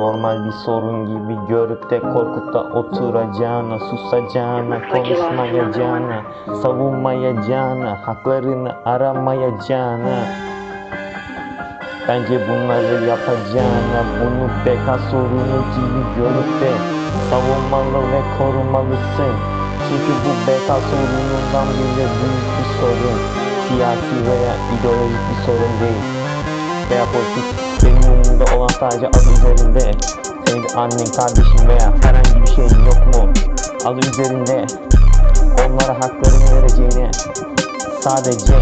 normal bir sorun gibi görüp de korkup da oturacağına Susacağına, konuşmayacağına Savunmayacağına, haklarını aramayacağına. Bence bunları yapacağına Bunu beka sorunu gibi görüp de Savunmalı ve korumalısın. Çünkü bu beka sorunundan bile büyük bir sorun. Siyasi veya ideolojik bir sorun değil veya politik benim umurumda olan sadece adı üzerinde senin annen, kardeşin veya herhangi bir şeyin yok mu? Adı üzerinde onlara haklarını vereceğine sadece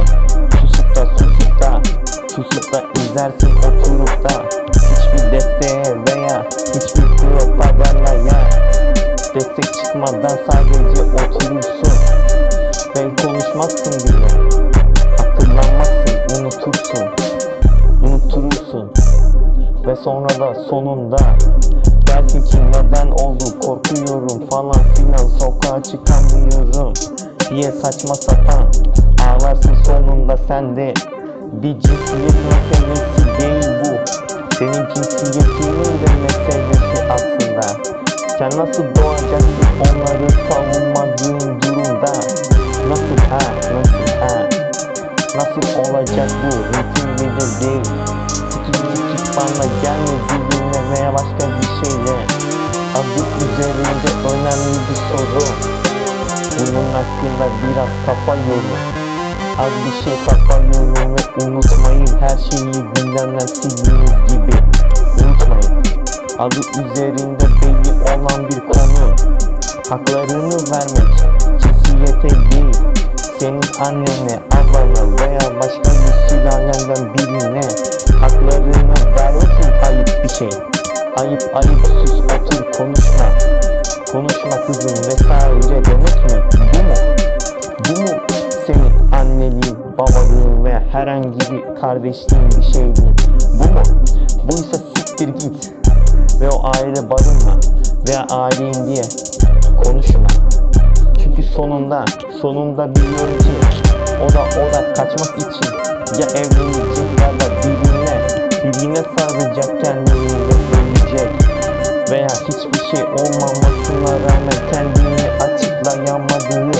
susup da susup da susup da izlersin oturup da hiçbir desteğe veya hiçbir propagandaya destek çıkmadan sadece oturursun ve konuşmazsın bile sonra da sonunda. Dersin ki neden oldu korkuyorum falan filan. Sokağa çıkamıyorum. Diye saçma sapan ağlarsın sonunda sen de. Bir cinsiyet meselesi değil bu. Senin cinsiyetinin de meselesi aslında. Sen nasıl doğacaksın onları savunmadığın durumda? Nasıl ha nasıl Nasıl olacak bu? Ritimde de değil. Sikik sikik bana gelme diline veya başka bir şeyle. Adı üzerinde önemli bir soru. Bunun hakkında biraz kafa yorun Az bir şey kafa yorun ve unutmayın. Her şeyi gündemden sildiğiniz gibi. Unutmayın. Adı üzerinde belli olan bir konu. Haklarını vermek cinsiyete değil. Senin annene, ablana veya başka bir sülalenden birine haklarını vermesin ayıp bir şey. Ayıp ayıp sus otur konuşma. Konuşma kızım vesaire demek mi? Bu mu? Bu mu senin anneliğin, babalığın veya herhangi bir kardeşliğin bir şeyliğin? Bu mu? Buysa siktir git ve o aile barınma veya aileyin diye konuşma. Sonunda, sonunda biliyorum ki o da o da kaçmak için ya evlenecek ya da birine, birine sarılacak kendini ölecek. Veya hiçbir şey olmamasına rağmen kendini açıklayamadığı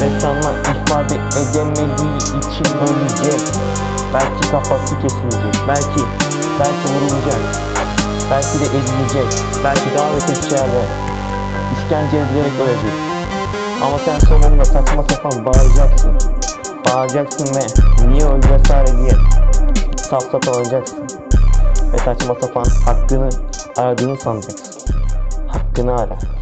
ve sana ifade edemediği için ölecek. Belki kafası kesilecek, belki, belki vurulacak, belki de ezilecek, belki davet içeride işkence edilerek ölecek. Ama sen sonunda saçma sapan bağıracaksın. Bağıracaksın ve niye öldü vesaire diye saf saf alacaksın. Ve saçma sapan hakkını aradığını sanacaksın. Hakkını ara.